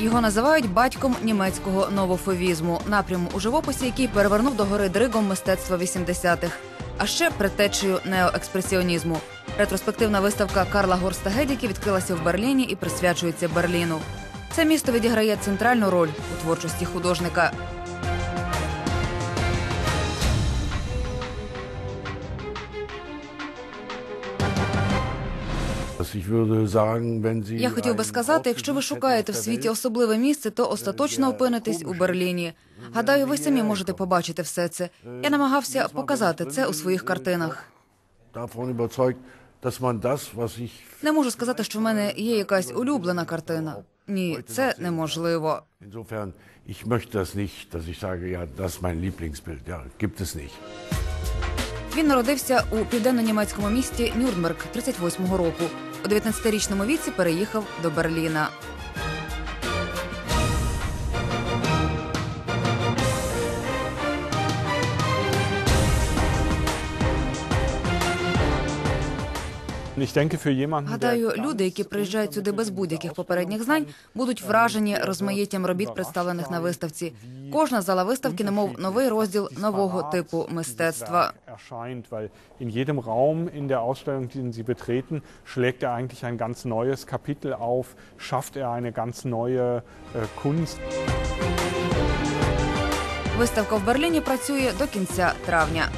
Його називають батьком німецького новофовізму, напряму у живописі, який перевернув до гори дригом мистецтва 80-х, а ще предтечею неоекспресіонізму. Ретроспективна виставка Карла Горста Гедіки відкрилася в Берліні і присвячується Берліну. Це місто відіграє центральну роль у творчості художника. Я хотів би сказати, якщо ви шукаєте в світі особливе місце, то остаточно опинитесь у Берліні. Гадаю, ви самі можете побачити все це. Я намагався показати це у своїх картинах. Не можу сказати, що в мене є якась улюблена картина. Ні, це неможливо. Він народився у південно-німецькому місті Нюрнберг 38-го року. У 19-річному віці переїхав до Берліна. Гадаю, люди, які приїжджають сюди без будь-яких попередніх знань, будуть вражені розмаїттям робіт, представлених на виставці. Кожна зала виставки, немов новий розділ нового типу мистецтва. erscheint, weil in jedem Raum in der Ausstellung, den Sie betreten, schlägt er eigentlich ein ganz neues Kapitel auf, schafft er eine ganz neue äh, Kunst. Виставка в Берліні працює до кінця травня.